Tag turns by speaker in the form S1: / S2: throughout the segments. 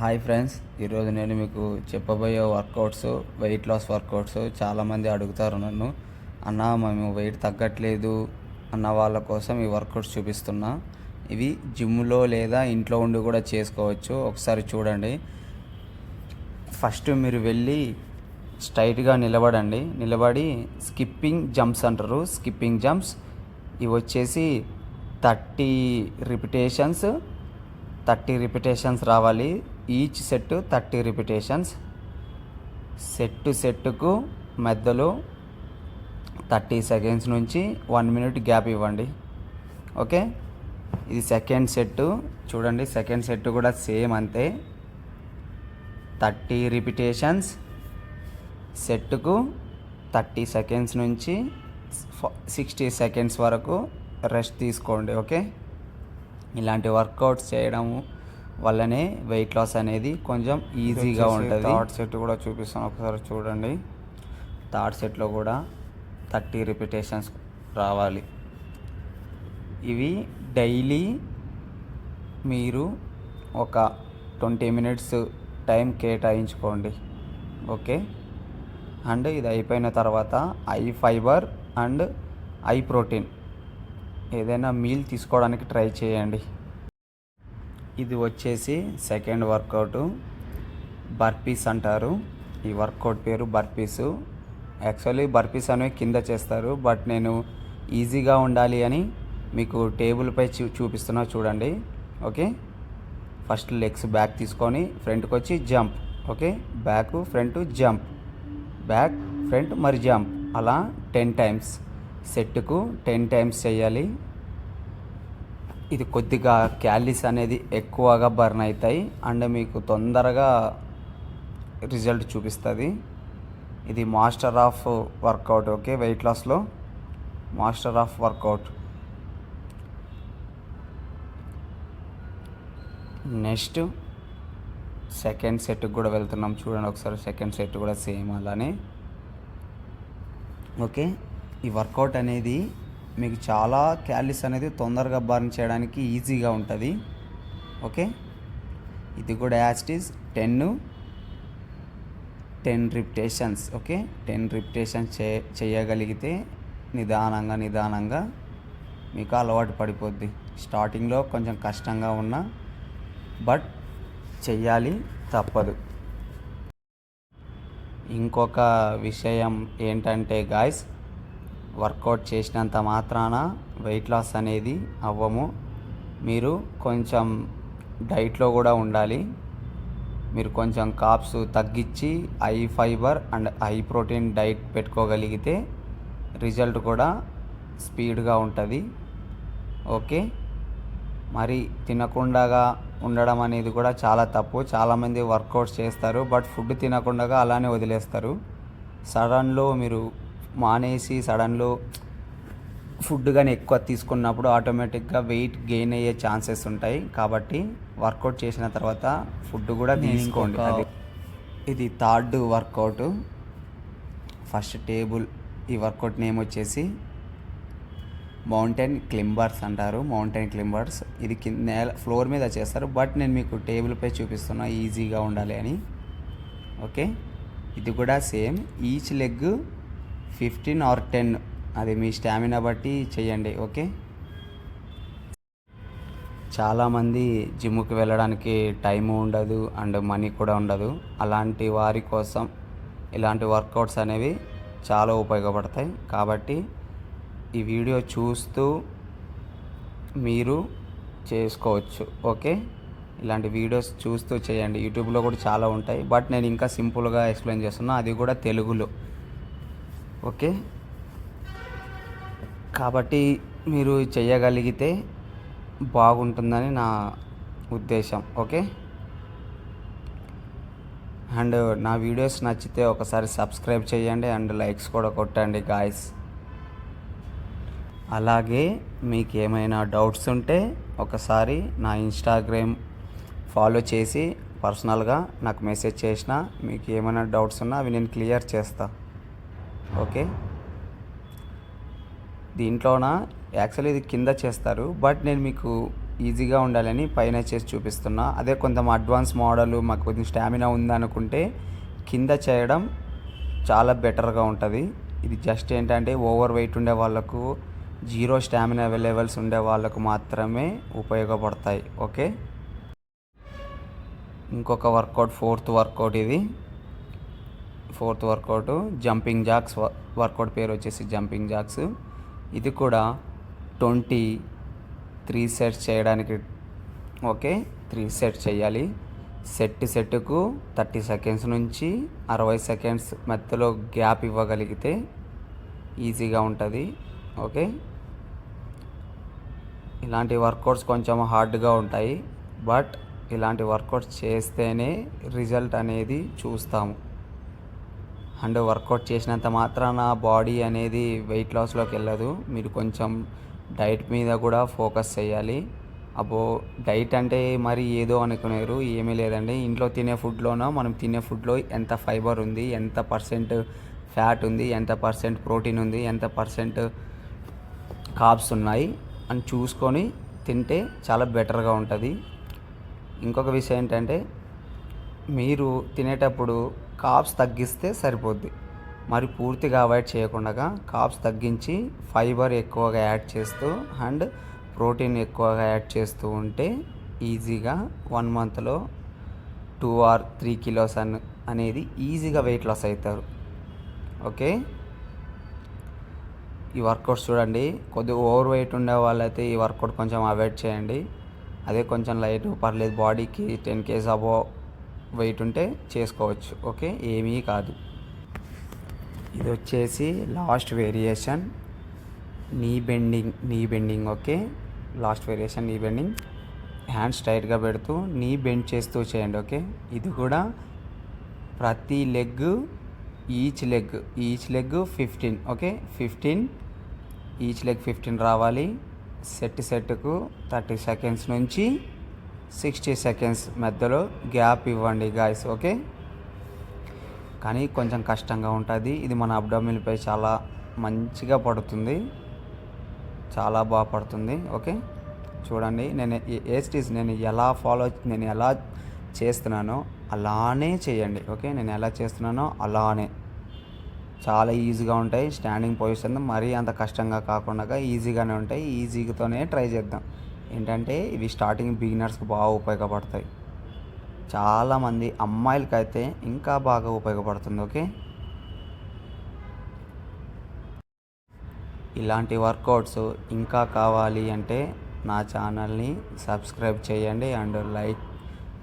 S1: Hi friends ఈరోజు నేను మీకు చెప్పబోయే వర్కౌట్స్ వెయిట్ లాస్ వర్కౌట్స్ చాలామంది అడుగుతారు నన్ను. అన్న మేము వెయిట్ తగ్గట్లేదు అన్న వాళ్ళ కోసం ఈ వర్కౌట్స్ చూపిస్తున్నా. ఇవి జిమ్లో లేదా ఇంట్లో ఉండి కూడా చేసుకోవచ్చు. ఒకసారి చూడండి. ఫస్ట్ మీరు వెళ్ళి స్ట్రైట్గా నిలబడండి. నిలబడి స్కిప్పింగ్ జంప్స్ అంటారు. Skipping jumps. ఇవి వచ్చేసి థర్టీ రిపిటేషన్స్. థర్టీ రిపిటేషన్స్ రావాలి. Each set thirty repetitions set సెట్కు మధ్యలో థర్టీ సెకండ్స్ నుంచి వన్ మినిట్ గ్యాప్ ఇవ్వండి. ఓకే ఇది సెకండ్ సెట్ చూడండి సెకండ్ సెట్ కూడా సేమ్ అంతే. థర్టీ రిపిటేషన్స్ సెట్కు థర్టీ సెకండ్స్ నుంచి సిక్స్టీ సెకండ్స్ వరకు రెస్ట్ తీసుకోండి ఓకే ఇలాంటి వర్కౌట్స్ చేయడము వల్లనే వెయిట్ లాస్ అనేది కొంచెం ఈజీగా ఉంటుంది. థర్డ్ సెట్ కూడా చూపిస్తాను ఒకసారి చూడండి. థర్డ్ సెట్లో కూడా థర్టీ రిపిటేషన్స్ రావాలి. ఇవి డైలీ మీరు ఒక ట్వంటీ మినిట్స్ టైం కేటాయించుకోండి. ఓకే? అండ్ ఇది అయిపోయిన తర్వాత high fibre and high protein ఏదైనా మీల్ తీసుకోవడానికి ట్రై చేయండి. ఇది వచ్చేసి సెకండ్ వర్కౌట్ బర్పీస్ అంటారు. ఈ వర్కౌట్ పేరు బర్పీస్ యాక్చువల్లీ బర్పీస్ అనేవి కింద చేస్తారు బట్ నేను ఈజీగా ఉండాలి అని మీకు టేబుల్పై చూ చూపిస్తున్నా చూడండి. ఓకే ఫస్ట్ లెగ్స్ బ్యాక్ తీసుకొని ఫ్రంట్కి వచ్చి jump okay back front jump back front మరి జంప్ అలా టెన్ టైమ్స్ సెట్కు టెన్ టైమ్స్ చేయాలి. ఇది కొద్దిగా క్యాలీస్ అనేది ఎక్కువగా బర్న్ అవుతాయి అండ్ మీకు తొందరగా రిజల్ట్ చూపిస్తుంది. ఇది master of workout okay? Weight లాస్లో master of workout. Next second సెట్కి కూడా వెళ్తున్నాం. చూడండి ఒకసారి సెకండ్ సెట్ కూడా సేమ్ అలానే. ఓకే? ఈ వర్కౌట్ అనేది మీకు చాలా క్యాలిస్ అనేది తొందరగా బర్న్ చేయడానికి ఈజీగా ఉంటుంది. ఓకే? ఇది కూడా యాస్టిస్ ten ten repetitions okay? Ten repetitions చే చేయగలిగితే నిదానంగా నిదానంగా మీకు అలవాటు పడిపోద్ది. స్టార్టింగ్లో కొంచెం కష్టంగా ఉన్నా బట్ చెయ్యాలి తప్పదు. ఇంకొక విషయం ఏంటంటే గాయస్ వర్కౌట్ చేసినంత మాత్రాన వెయిట్ లాస్ అనేది అవ్వము. మీరు కొంచెం డైట్లో కూడా ఉండాలి. మీరు కొంచెం కాప్స్ తగ్గించి high fibre and high protein diet పెట్టుకోగలిగితే result కూడా స్పీడ్గా ఉంటుంది. ఓకే? మరి తినకుండా ఉండడం అనేది కూడా చాలా తప్పు. చాలామంది వర్కౌట్స్ చేస్తారు బట్ ఫుడ్ తినకుండా అలానే వదిలేస్తారు. సడన్లో మీరు మానేసి సడన్లో ఫుడ్ కానీ ఎక్కువ తీసుకున్నప్పుడు ఆటోమేటిక్గా వెయిట్ గెయిన్ అయ్యే ఛాన్సెస్ ఉంటాయి. కాబట్టి వర్కౌట్ చేసిన తర్వాత ఫుడ్ కూడా తీసుకోండి. ఇది థర్డ్ వర్కౌట్. ఫస్ట్ టేబుల్ ఈ వర్కౌట్ నేమ్ వచ్చేసి మౌంటైన్ క్లింబర్స్ అంటారు. Mountain climbers. ఇది కింద నేల ఫ్లోర్ మీద చేస్తారు. బట్ నేను మీకు టేబుల్పై చూపిస్తున్నా. ఈజీగా ఉండాలి అని. ఓకే? ఇది కూడా same. Each leg fifteen or ten. అది మీ స్టామినా బట్టి చేయండి ఓకే? చాలామంది జిమ్కి వెళ్ళడానికి టైం ఉండదు అండ్ మనీ కూడా ఉండదు. అలాంటి వారి కోసం ఇలాంటి వర్కౌట్స్ అనేవి చాలా ఉపయోగపడతాయి. కాబట్టి ఈ వీడియో చూస్తూ మీరు చేసుకోవచ్చు ఓకే? ఇలాంటి వీడియోస్ చూస్తూ చేయండి. యూట్యూబ్లో కూడా చాలా ఉంటాయి. బట్ నేను ఇంకా సింపుల్గా ఎక్స్ప్లెయిన్ చేస్తున్నా అది కూడా తెలుగులో. ఓకే. కాబట్టి మీరు చేయగలిగితే బాగుంటుందని నా ఉద్దేశం ఓకే? అండ్ నా వీడియోస్ నచ్చితే ఒకసారి సబ్స్క్రైబ్ చేయండి అండ్ లైక్స్ కూడా కొట్టండి గాయస్ అలాగే మీకు ఏమైనా డౌట్స్ ఉంటే ఒకసారి నా ఇన్స్టాగ్రామ్ ఫాలో చేసి పర్సనల్గా నాకు మెసేజ్ చేసిన మీకు ఏమైనా డౌట్స్ ఉన్నా అవి నేను క్లియర్ చేస్తా. ఓకే. దీంట్లోన? యాక్చువల్లీ ఇది కింద చేస్తారు బట్ నేను మీకు ఈజీగా ఉండాలని పైన చేసి చూపిస్తున్నా. అదే కొంచెం అడ్వాన్స్ మోడల్ మాకు కొంచెం స్టామినా ఉందనుకుంటే కింద చేయడం చాలా బెటర్గా ఉంటుంది. ఇది జస్ట్ ఏంటంటే ఓవర్ వెయిట్ ఉండే వాళ్ళకు జీరో స్టామినా లెవెల్స్ ఉండే వాళ్ళకు మాత్రమే ఉపయోగపడతాయి. ఓకే. ఇంకొక వర్కౌట్ ఫోర్త్ వర్కౌట్ ఇది. Fourth workout jumping jacks workout పేరు వచ్చేసి జంపింగ్ జాక్స్. ఇది కూడా ట్వంటీ త్రీ సెట్స్ చేయడానికి ఓకే త్రీ సెట్స్ చేయాలి. సెట్ సెట్కు థర్టీ సెకండ్స్ నుంచి అరవై సెకండ్స్ మధ్యలో గ్యాప్ ఇవ్వగలిగితే ఈజీగా ఉంటుంది ఓకే. ఇలాంటి వర్కౌట్స్ కొంచెం హార్డ్గా ఉంటాయి బట్ ఇలాంటి వర్కౌట్స్ చేస్తేనే రిజల్ట్ అనేది చూస్తాము. అండ్ వర్కౌట్ చేసినంత మాత్రాన బాడీ అనేది వెయిట్ లాస్లోకి వెళ్ళదు. మీరు కొంచెం డైట్ మీద కూడా ఫోకస్ చేయాలి. అబ్బో డైట్ అంటే మరి ఏదో అనుకునేరు ఏమీ లేదండి. ఇంట్లో తినే ఫుడ్లోనో మనం తినే ఫుడ్లో ఎంత ఫైబర్ ఉంది ఎంత పర్సెంట్ ఫ్యాట్ ఉంది ఎంత పర్సెంట్ ప్రోటీన్ ఉంది ఎంత పర్సెంట్ కాబ్స్ ఉన్నాయి అని చూసుకొని తింటే చాలా బెటర్గా ఉంటుంది. ఇంకొక విషయం ఏంటంటే మీరు తినేటప్పుడు కాప్స్ తగ్గిస్తే సరిపోద్ది. మరి పూర్తిగా అవాయిడ్ చేయకుండా కాప్స్ తగ్గించి ఫైబర్ ఎక్కువగా యాడ్ చేస్తూ అండ్ ప్రోటీన్ ఎక్కువగా యాడ్ చేస్తూ ఉంటే ఈజీగా వన్ మంత్లో టూ ఆర్ త్రీ కిలోస్ అన్ అనేది ఈజీగా వెయిట్ లాస్ అవుతారు ఓకే? ఈ వర్కౌట్స్ చూడండి. కొద్దిగా ఓవర్ వెయిట్ ఉండే వాళ్ళైతే ఈ వర్కౌట్ కొంచెం అవాయిడ్ చేయండి. అదే కొంచెం లైట్ పర్లేదు. బాడీకి టెన్ కేజీ అబో వెయిట్ ఉంటే చేసుకోవచ్చు ఓకే? ఏమీ కాదు. ఇది వచ్చేసి last variation knee bending knee bending okay? Last variation knee bending hands టైట్గా పెడుతూ నీ బెండ్ చేస్తూ చేయండి ఓకే? ఇది కూడా ప్రతి leg each leg each leg fifteen okay? Fifteen each leg fifteen రావాలి. సెట్ సెట్కు థర్టీ సెకండ్స్ నుంచి సిక్స్టీ సెకండ్స్ మధ్యలో గ్యాప్ ఇవ్వండి గాయస్ ఓకే? కానీ కొంచెం కష్టంగా ఉంటుంది. ఇది మన అబ్డామిన్పై చాలా మంచిగా పడుతుంది. చాలా బాగా పడుతుంది ఓకే? చూడండి నేను ఏస్టీస్ నేను ఎలా ఫాలో నేను ఎలా చేస్తున్నానో అలానే చేయండి ఓకే? నేను ఎలా చేస్తున్నానో అలానే. చాలా ఈజీగా ఉంటాయి స్టాండింగ్ పొజిషన్ మరీ అంత కష్టంగా కాకుండా ఈజీగానే ఉంటాయి. ఈజీతోనే ట్రై చేద్దాం. ఏంటంటే ఇవి స్టార్టింగ్ బిగినర్స్కి బాగా ఉపయోగపడతాయి. చాలామంది అమ్మాయిలకైతే ఇంకా బాగా ఉపయోగపడుతుంది ఓకే? ఇలాంటి వర్కౌట్స్ ఇంకా కావాలి అంటే నా ఛానల్ని సబ్స్క్రైబ్ చేయండి అండ్ లైక్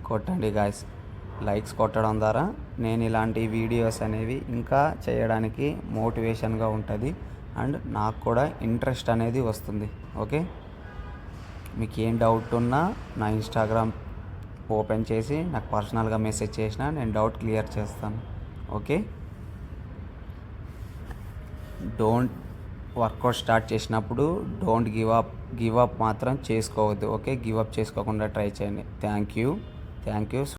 S1: కొట్టండి గాయస్. లైక్స్ కొట్టడం ద్వారా నేను ఇలాంటి వీడియోస్ అనేవి ఇంకా చేయడానికి మోటివేషన్గా ఉంటుంది అండ్ నాకు కూడా ఇంట్రెస్ట్ అనేది వస్తుంది ఓకే? మీకు ఏం డౌట్ ఉన్నా నా ఇన్స్టాగ్రామ్ ఓపెన్ చేసి నాకు పర్సనల్గా మెసేజ్ చేసినా నేను డౌట్ క్లియర్ చేస్తాను. ఓకే డోంట్ వర్కౌట్ స్టార్ట్ చేసినప్పుడు don't give up give up మాత్రం చేసుకోవద్దు. ఓకే గివ్ అప్ చేసుకోకుండా ట్రై చేయండి. Thank you thank you